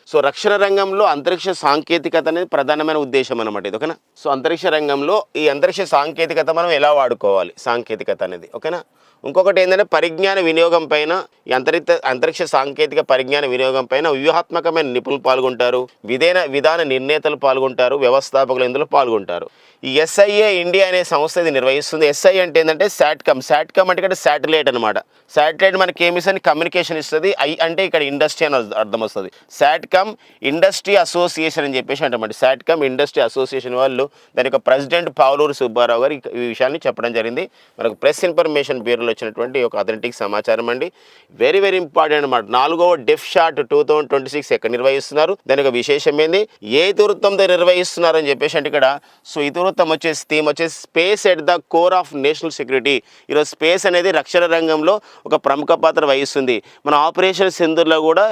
సో రక్షణ రంగంలో అంతరిక్ష సాంకేతికత అనేది ప్రధానమైన ఉద్దేశం అనమాట ఇది ఓకేనా? సో అంతరిక్ష రంగంలో ఈ అంతరిక్ష సాంకేతికత మనం ఎలా వాడుకోవాలి? సాంకేతికత అనేది ఓకేనా? ఇంకొకటి ఏంటంటే పరిజ్ఞాన వినియోగం పైన ఈ అంతరిక్ష అంతరిక్ష సాంకేతిక పరిజ్ఞాన వినియోగం పైన వ్యూహాత్మకమైన నిపుణులు పాల్గొంటారు విధేన విధాన నిర్ణేతలు పాల్గొంటారు వ్యవస్థాపకులు ఇందులో పాల్గొంటారు. ఎస్ఐఏ ఇండియా అనే సంస్థ ఇది నిర్వహిస్తుంది. ఎస్ఐ అంటే ఏంటంటే శాట్కమ్ శాట్కమ్ అంటే ఇక్కడ శాటిలైట్ అనమాట శాటిలైట్ మనకి ఏమి ఇస్తుంది? కమ్యూనికేషన్ ఇస్తుంది. ఐ అంటే ఇక్కడ ఇండస్ట్రీ అని అర్థం వస్తుంది. శాట్కమ్ ఇండస్ట్రీ అసోసియేషన్ అని చెప్పేసి అంటామండి. శాట్కమ్ ఇండస్ట్రీ అసోసియేషన్ వాళ్ళు దాని యొక్క ప్రెసిడెంట్ పావులూరు సుబ్బారావు గారు ఈ- విషయాన్ని చెప్పడం జరిగింది. మనకు ప్రెస్ ఇన్ఫర్మేషన్ బ్యూరోలో వచ్చినటువంటి ఒక అథెంటిక్ సమాచారం అండి. వెరీ వెరీ ఇంపార్టెంట్ అనమాట నాలుగవ DefSat two thousand twenty six ఎక్కడ నిర్వహిస్తున్నారు? దాని యొక్క విశేషం ఏంది? ఏ దూరత్వంతో నిర్వహిస్తున్నారు అని చెప్పేసి అంటే ఇక్కడ సో ప్రభుత్వం వచ్చేసి థీమ్ వచ్చేసి space at the core of national security. ఈరోజు స్పేస్ అనేది రక్షణ రంగంలో ఒక ప్రముఖ పాత్ర వహిస్తుంది. మన ఆపరేషన్ సింధులో కూడా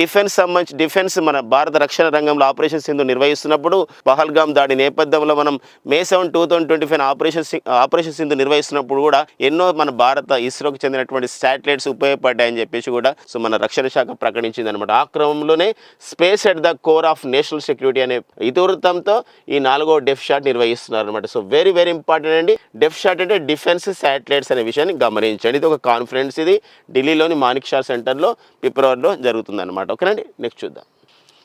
డిఫెన్స్ సంబంధించి డిఫెన్స్ మన భారత రక్షణ రంగంలో ఆపరేషన్ సింధు నిర్వహిస్తున్నప్పుడు పహల్గామ్ దాడి నేపథ్యంలో మనం May seven two thousand twenty five operation operation Sindoor నిర్వహిస్తున్నప్పుడు కూడా ఎన్నో మన భారత ఇస్రోకి చెందినటువంటి శాటిలైట్స్ ఉపయోగపడ్డాయని చెప్పేసి కూడా సో మన రక్షణ శాఖ ప్రకటించింది అనమాట ఆ క్రమంలోనే space at the core of national security అనే ఇతివృత్తంతో ఈ నాలుగో డెఫ్ షాట్ ఇస్తున్నారు అనమాట సో వెరీ వెరీ ఇంపార్టెంట్ అండి. డెఫ్ షాట్ అంటే డిఫెన్స్ శాటిలైట్స్ అనే విషయాన్ని గమనించండి. ఇది ఒక కాన్ఫరెన్స్ ఇది. ఢిల్లీలోని మానిక్ షా సెంటర్లో ఫిబ్రవరిలో జరుగుతుంది అనమాట ఓకేనండి నెక్స్ట్ చూద్దాం.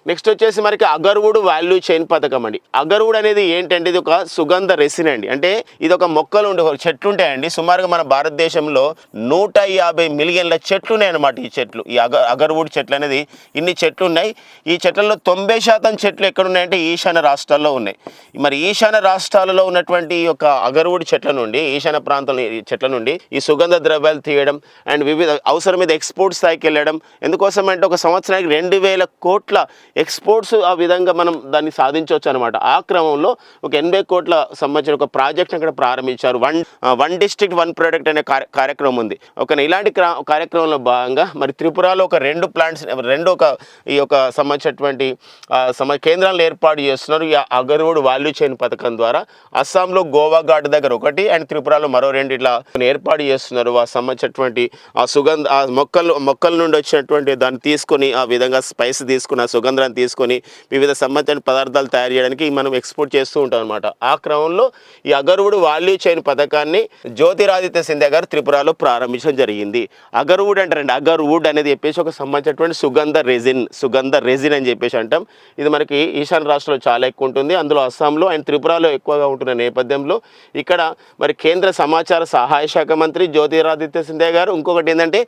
నెక్స్ట్ వచ్చేసి మనకి అగర్వుడ్ వాల్యూ చైన్ పథకం అండి. అగర్వుడ్ అనేది ఏంటంటే ఇది ఒక సుగంధ రెసిన్ అండి. అంటే ఇది ఒక మొక్కలు ఉండే చెట్లు ఉంటాయండి. సుమారుగా మన భారతదేశంలో నూట యాభై మిలియన్ల చెట్లు ఉన్నాయి అన్నమాట ఈ చెట్లు. ఈ అగ అగర్వుడ్ చెట్లు అనేది ఇన్ని చెట్లు ఉన్నాయి. ఈ చెట్లలో తొంభై శాతం చెట్లు ఎక్కడున్నాయంటే ఈశాన్య రాష్ట్రాల్లో ఉన్నాయి. మరి ఈశాన్య రాష్ట్రాలలో ఉన్నటువంటి ఈ యొక్క అగర్వుడ్ చెట్ల నుండి ఈశాన్య ప్రాంతంలో ఈ చెట్ల నుండి ఈ సుగంధ ద్రవ్యాలు తీయడం అండ్ వివిధ అవసరం మీద ఎక్స్పోర్ట్ స్థాయికి వెళ్ళడం ఎందుకోసం అంటే ఒక సంవత్సరానికి రెండు వేల కోట్ల ఎక్స్పోర్ట్స్ ఆ విధంగా మనం దాన్ని సాధించవచ్చు అనమాట ఆ క్రమంలో ఒక ఎనభై కోట్ల సంబంధించిన ఒక ప్రాజెక్ట్ అక్కడ ప్రారంభించారు. One one district one product అనే కార్య- కార్యక్రమం ఉంది. ఒక ఇలాంటి క్రా- కార్యక్రమంలో భాగంగా మరి త్రిపురలో ఒక రెండు ప్లాంట్స్ రెండు ఒక ఈ యొక్క సంబంధించినటువంటి కేంద్రాలను ఏర్పాటు చేస్తున్నారు. ఈ అగర్వుడ్ వాల్యూ చైన్ పథకం ద్వారా అస్సాంలో గోవా ఘాట్ దగ్గర ఒకటి అండ్ త్రిపురలో మరో రెండు ఇట్లా ఏర్పాటు చేస్తున్నారు. ఆ సంబంధించినటువంటి ఆ సుగంధ ఆ మొక్కలు మొక్కల నుండి వచ్చినటువంటి దాన్ని తీసుకొని ఆ విధంగా స్పైస్ తీసుకుని ఆ సుగంధాన్ని తీసుకొని వివిధ సంబంధించిన పదార్థాలు తయారు చేయడానికి మనం ఎక్స్పోర్ట్ చేస్తూ ఉంటాం అనమాట ఆ క్రమంలో ఈ అగర్వుడ్ వాల్యూ చైన్ పథకాన్ని జ్యోతిరాదిత్య సింధ్యా గారు త్రిపురలో ప్రారంభించడం జరిగింది. అగర్వుడ్ అంటారండి అగర్వుడ్ అనేది చెప్పేసి ఒక సంబంధించినటువంటి సుగంధ రెజిన్ సుగంధ రెజిన్ అని చెప్పేసి అంటాం. ఇది మనకి ఈశాన్య రాష్ట్రంలో చాలా ఎక్కువ ఉంటుంది. అందులో అస్సాంలో అండ్ త్రిపురలో ఎక్కువగా ఉంటున్న నేపథ్యంలో ఇక్కడ మరి కేంద్ర సమాచార సహాయ శాఖ మంత్రి జ్యోతిరాదిత్య సింధ్యా గారు ఇంకొకటి ఏంటంటే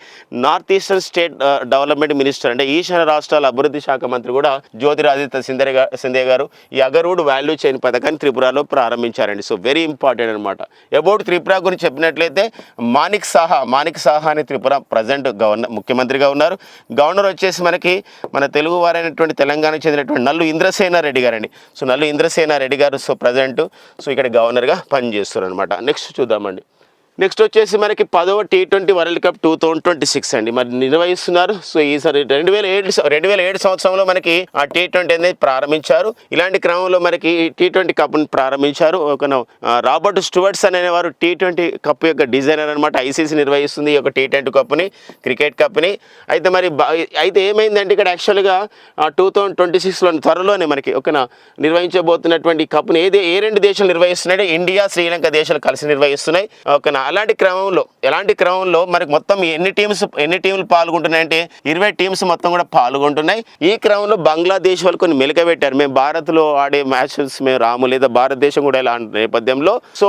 north eastern state development minister అంటే ఈశాన్య రాష్ట్రాల అభివృద్ధి శాఖ మంత్రి కూడా జ్యోతిరాదిత్య సింధ్యా గారు గారు ఈ అగర్వుడ్ వాల్యూ చైన్ పథకాన్ని త్రిపురలో ప్రారంభించారండి. సో వెరీ ఇంపార్టెంట్ అనమాట అబౌట్ త్రిపుర గురించి చెప్పినట్లయితే మానిక్ సాహా మానిక్ సాహా అని త్రిపుర ప్రజెంట్ గవర్నర్ ముఖ్యమంత్రిగా ఉన్నారు. గవర్నర్ వచ్చేసి మనకి మన తెలుగు వారైనటువంటి తెలంగాణకు చెందినటువంటి నల్లు ఇంద్రసేన రెడ్డి గారండి. సో నల్లు ఇంద్రసేన రెడ్డి గారు సో ప్రజెంట్ సో ఇక్కడ గవర్నర్గా పనిచేస్తున్నారు అనమాట నెక్స్ట్ చూద్దామండి. నెక్స్ట్ వచ్చేసి మనకి పదవ T twenty world cup two thousand twenty six అండి. మరి నిర్వహిస్తున్నారు. సో ఈసారి రెండు వేల ఏడు రెండు వేల ఏడు సంవత్సరంలో మనకి ఆ టీ ట్వంటీ అనేది ప్రారంభించారు. ఇలాంటి క్రమంలో మనకి టీ ట్వంటీ కప్ని ప్రారంభించారు. ఒక రాబర్ట్ స్టువర్ట్స్ అనేవారు టీ ట్వంటీ కప్ యొక్క డిజైనర్ అనమాట ఐసీసీ నిర్వహిస్తుంది ఈ యొక్క టీ ట్వంటీ కప్ని క్రికెట్ కప్ని అయితే మరి బా- అయితే ఏమైందంటే ఇక్కడ యాక్చువల్గా టూ థౌజండ్ ట్వంటీ సిక్స్లో త్వరలోనే మనకి ఒక నిర్వహించబోతున్నటువంటి కప్ని ఏది ఏ రెండు దేశాలు నిర్వహిస్తున్నాయి? ఇండియా శ్రీలంక దేశాలు కలిసి నిర్వహిస్తున్నాయి. ఒక అలాంటి క్రమంలో ఎలాంటి క్రమంలో మనకి మొత్తం ఎన్ని టీమ్స్ ఎన్ని టీంలు పాల్గొంటున్నాయంటే ఇరవై టీమ్స్ మొత్తం కూడా పాల్గొంటున్నాయి. ఈ క్రమంలో బంగ్లాదేశ్ వాళ్ళు కొన్ని మెలిక పెట్టారు మేము భారత్లో ఆడే మ్యాచెస్ మేము రాము లేదా భారతదేశం కూడా ఇలా నేపథ్యంలో. సో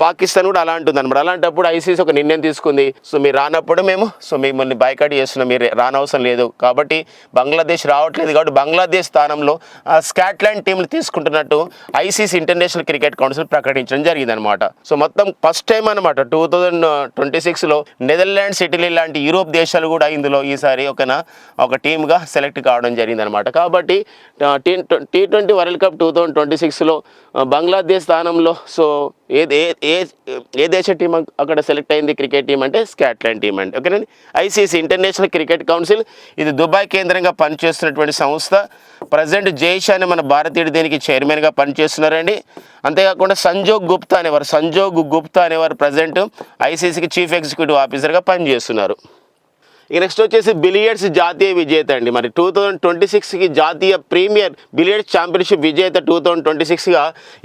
పాకిస్తాన్ కూడా అలా అంటుంది అనమాట అలాంటప్పుడు ఐసీసీ ఒక నిర్ణయం తీసుకుంది. సో మీరు రానప్పుడు మేము సో మిమ్మల్ని బైకాట్ చేస్తున్నాం. మీరు రానవసరం లేదు. కాబట్టి బంగ్లాదేశ్ రావట్లేదు కాబట్టి బంగ్లాదేశ్ స్థానంలో ఆ, స్కాట్లాండ్ టీంలు తీసుకుంటున్నట్టు ఐసీసీ ఇంటర్నేషనల్ క్రికెట్ కౌన్సిల్ ప్రకటించడం జరిగిందనమాట సో మొత్తం ఫస్ట్ టైం అనమాట టూ థౌజండ్ ట్వంటీ సిక్స్లో నెదర్లాండ్స్ ఇటలీ లాంటి యూరోప్ దేశాలు కూడా ఇందులో ఈసారి ఒకనా ఒక టీమ్గా సెలెక్ట్ కావడం జరిగిందనమాట కాబట్టి T T twenty world cup two thousand twenty సిక్స్లో బంగ్లాదేశ్ స్థానంలో సో ఏది ఏ ఏ ఏ దేశ టీం అక్కడ సెలెక్ట్ అయింది క్రికెట్ టీం అంటే స్కాట్లాండ్ టీం అంటే ఓకేనండి ఐసీసీ ఇంటర్నేషనల్ క్రికెట్ కౌన్సిల్ ఇది దుబాయ్ కేంద్రంగా పనిచేస్తున్నటువంటి సంస్థ. ప్రజెంట్ జైష్ అనే మన భారతీయుడు దీనికి చైర్మన్గా పనిచేస్తున్నారండి. అంతేకాకుండా సంజోగ్ గుప్తా అనేవారు సంజోగ్ గుప్తా అనేవారు ప్రజెంట్ ఐసీసీకి చీఫ్ ఎగ్జిక్యూటివ్ ఆఫీసర్గా పనిచేస్తున్నారు. ఇక నెక్స్ట్ వచ్చేసి బిలియర్డ్స్ జాతీయ విజేత అండి. మరి టూ థౌజండ్ ట్వంటీ సిక్స్కి జాతీయ ప్రీమియర్ బిలియర్డ్స్ ఛాంపియన్షిప్ విజేత టూ థౌజండ్ ట్వంటీ సిక్స్గా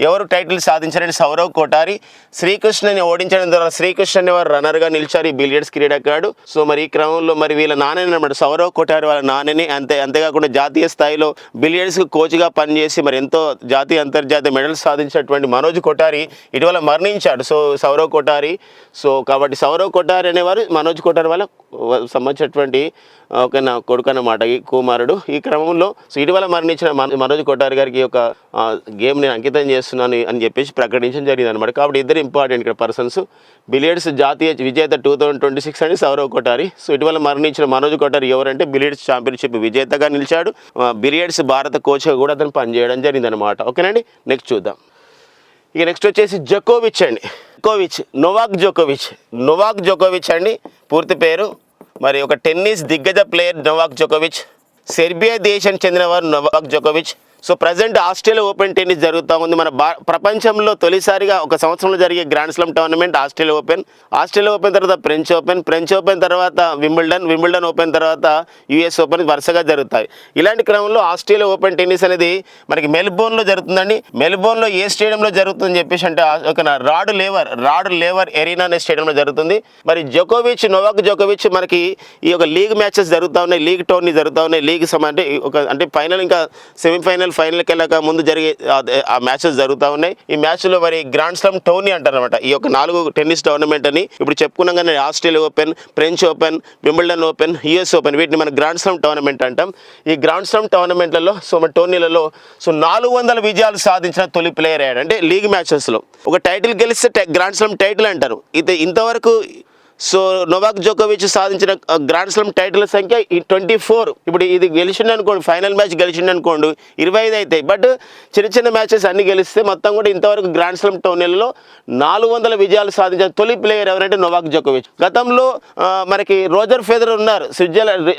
ఎవరు టైటిల్ సాధించారని సౌరవ్ కోటారి శ్రీకృష్ణని ఓడించడం ద్వారా శ్రీకృష్ణ అనేవారు రన్నర్గా నిలిచారు ఈ బిలియర్డ్స్ క్రీడాకారుడు. సో మరి ఈ క్రమంలో మరి వీళ్ళ నాన్నని అనమాట సౌరవ్ కోటారి వాళ్ళ నాన్నని. అంతే అంతేకాకుండా జాతీయ స్థాయిలో బిలియర్డ్స్కి కోచ్గా పనిచేసి మరి ఎంతో జాతీయ అంతర్జాతీయ మెడల్స్ సాధించినటువంటి మనోజ్ కొటారి ఇటీవల మరణించాడు. సో సౌరవ్ కోటారి సో కాబట్టి సౌరవ్ కొటారి అనేవారు మనోజ్ కోటారి వాళ్ళ సంబంధించినటువంటి ఒక నా కొడుకు అన్నమాట. ఈ కుమారుడు ఈ క్రమంలో సో ఇటీవల మరణించిన మన- మనోజ్ కొట్టారి గారికి ఒక యొక్క గేమ్ నేను అంకితం చేస్తున్నాను అని చెప్పేసి ప్రకటించడం జరిగింది అనమాట కాబట్టి ఇద్దరు ఇంపార్టెంట్ ఇక్కడ పర్సన్స్ బిలియర్డ్స్ జాతీయ విజేత టూ థౌజండ్ ట్వంటీ సిక్స్ అని సౌరవ్ కొట్టారి సో ఇటీవల మరణించిన మనోజ్ కొట్టారి ఎవరంటే బిలియర్డ్స్ ఛాంపియన్షిప్ విజేతగా నిలిచాడు. ఆ, బిలియర్డ్స్ భారత కోచ్గా కూడా అతను పనిచేయడం జరిగింది అనమాట ఓకేనండి? నెక్స్ట్ చూద్దాం. ఇక నెక్స్ట్ వచ్చేసి జకోవిచ్ అండి. జోకోవిచ్ నోవాక్ జోకోవిచ్. నోవాక్ జోకోవిచ్ అండి. పూర్తి పేరు మరి ఒక టెన్నిస్ దిగ్గజ ప్లేయర్ నోవాక్ జోకోవిచ్ సెర్బియా దేశానికి చెందినవారు Novak జోకోవిచ్ so present Australia open tennis జరుగుతూ ఉంది. మన ప్రపంచంలో తొలిసారిగా ఒక సంవత్సరంలో జరిగే grand slam tournament Australia open. Australia open తర్వాత ఫ్రెంచ్ ఓపెన్. ఫ్రెంచ్ ఓపెన్ తర్వాత వింబుల్డన్. వింబుల్డన్ ఓపెన్ తర్వాత యుఎస్ ఓపెన్ వరుసగా జరుగుతాయి. ఇలాంటి క్రమంలో ఆస్ట్రేలియా ఓపెన్ టెన్నిస్ అనేది మనకి మెల్బోర్న్లో జరుగుతుందండి. మెల్బోర్న్లో ఏ స్టేడియంలో జరుగుతుందని చెప్పేసి అంటే ఒక Rod Laver Rod Laver arena అనే స్టేడియంలో జరుగుతుంది. మరి జోకోవిచ్ నోవాక్ జోకోవిచ్ మనకి ఈ యొక్క లీగ్ మ్యాచెస్ జరుగుతూ ఉన్నాయి. లీగ్ టోర్నీ జరుగుతూ ఉన్నాయి. లీగ్ సమ అంటే ఒక అంటే ఫైనల్ ఇంకా సెమీఫైనల్ ఫైనల్కి వెళ్ళక ముందు జరిగే ఆ- మ్యాచెస్ జరుగుతూ ఉన్నాయి. ఈ మ్యాచ్లో మరి గ్రాండ్ స్లామ్ టోర్నీ అంటారనమాట ఈ యొక్క నాలుగు టెన్నిస్ టోర్నమెంట్ అని ఇప్పుడు చెప్పుకున్నాం కానీ Australia open French open Wimbledon open US open వీటిని మన గ్రాండ్ స్లామ్ టోర్నమెంట్ అంటాం. ఈ గ్రాండ్ స్లామ్ టోర్నమెంట్లలో సో మన టోర్నీలలో సో నాలుగు వందల విజయాలు సాధించిన తొలి ప్లేయర్ అయ్యాడు అంటే లీగ్ మ్యాచెస్లో. ఒక టైటిల్ గెలిస్తే గ్రాండ్ స్లామ్ టైటిల్ అంటారు. ఇది ఇంతవరకు సో నోవాక్ జోకోవిచ్ సాధించిన గ్రాండ్ స్లామ్ టైటిల్ సంఖ్య ఈ ట్వంటీ ఫోర్ ఇప్పుడు ఇది గెలిచిండు అనుకోండి ఫైనల్ మ్యాచ్ గెలిచిండు అనుకోండి ఇరవై ఐదు అవుతాయి బట్ చిన్న చిన్న మ్యాచెస్ అన్ని గెలిస్తే మొత్తం కూడా ఇంతవరకు గ్రాండ్ స్లామ్ టోర్నీలలో నాలుగు వందల విజయాలు సాధించిన తొలి ప్లేయర్ ఎవరంటే నొవాక్ జోకోవిచ్. గతంలో మనకి రోజర్ ఫెదరర్ ఉన్నారు. స్విట్జర్లాండ్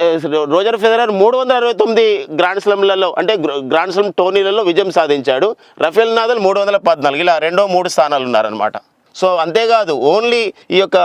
రోజర్ ఫెదరర్ మూడు వందల అరవై తొమ్మిది గ్రాండ్ స్లామ్లలో అంటే గ్రాండ్ స్లామ్ టోర్నీలలో విజయం సాధించాడు. రఫేల్ నాదల్ మూడు వందల పద్నాలుగు ఇలా రెండో మూడు స్థానాలు ఉన్నారనమాట సో అంతేకాదు ఓన్లీ ఈ యొక్క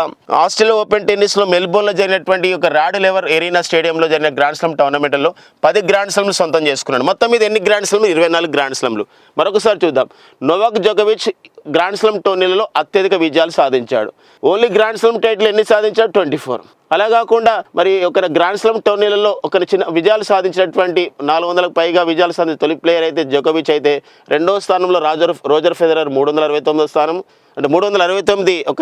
ఆస్ట్రేలియా ఓపెన్ టెన్నిస్లో మెల్బోర్న్లో జరిగినటువంటి ఈ యొక్క రాడ్ లెవర్ ఎరీనా స్టేడియంలో జరిగిన గ్రాండ్ స్లమ్ టోర్నమెంట్లో పది గ్రాండ్ స్లమ్లు సొంతం చేసుకున్నాడు. మొత్తం మీద ఎన్ని గ్రాండ్ స్లమ్లు ఇరవై నాలుగు గ్రాండ్ స్లమ్లు మరొకసారి చూద్దాం. నోవాక్ జోకోవిచ్ గ్రాండ్ స్లమ్ టోర్నీలలో అత్యధిక విజయాలు సాధించాడు. ఓన్లీ గ్రాండ్ స్లమ్ టైటిల్ ఎన్ని సాధించాడు? ట్వంటీ ఫోర్ అలా కాకుండా మరి ఒక గ్రాండ్ స్లమ్ టోర్నీలలో ఒక చిన్న విజయాలు సాధించినటువంటి నాలుగు వందలకు పైగా విజయాలు సాధించిన తొలి ప్లేయర్ అయితే జోకోవిచ్ అయితే రెండో స్థానంలో రాజర్ రోజర్ ఫెదరర్ మూడు వందల అరవై తొమ్మిదో స్థానం అంటే మూడు వందల అరవై తొమ్మిది ఒక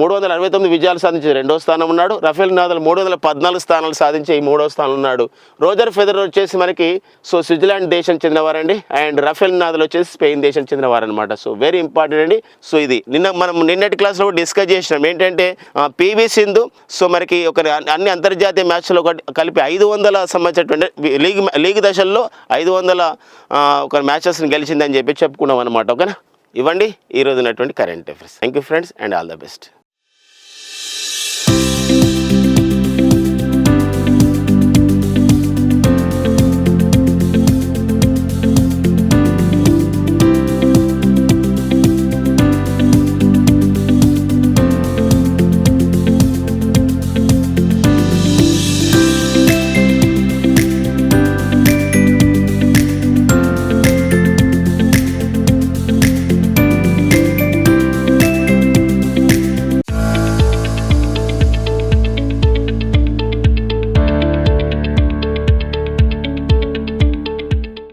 మూడు వందల అరవై తొమ్మిది విజయాలు సాధించి రెండో స్థానం ఉన్నాడు. రఫేల్ నాదల్ మూడు వందల పద్నాలుగు స్థానాలు సాధించి ఈ మూడో స్థానం ఉన్నాడు. రోజర్ ఫెదరర్ వచ్చేసి మనకి సో స్విట్జర్లాండ్ దేశం చెందినవారండి. అండ్ రఫేల్ నాదల్ వచ్చేసి స్పెయిన్ దేశం చెందినవారనమాట సో వెరీ ఇంపార్టెంట్ అండి. సో ఇది నిన్న మనం నిన్నటి క్లాస్లో డిస్కస్ చేసినాం. ఏంటంటే పీవీ సింధు సో మనకి ఒక అన్ని అంతర్జాతీయ మ్యాచ్లో కలిపి ఐదు వందల సంబంధించినటువంటి లీగ్ లీగ్ దశల్లో ఐదు వందల ఒక మ్యాచెస్ని గెలిచిందని చెప్పి చెప్పుకున్నాం అనమాట ఓకేనా? ఇవ్వండి. ఈ ఉన్నటువంటి current affairs. Thank you friends and all the best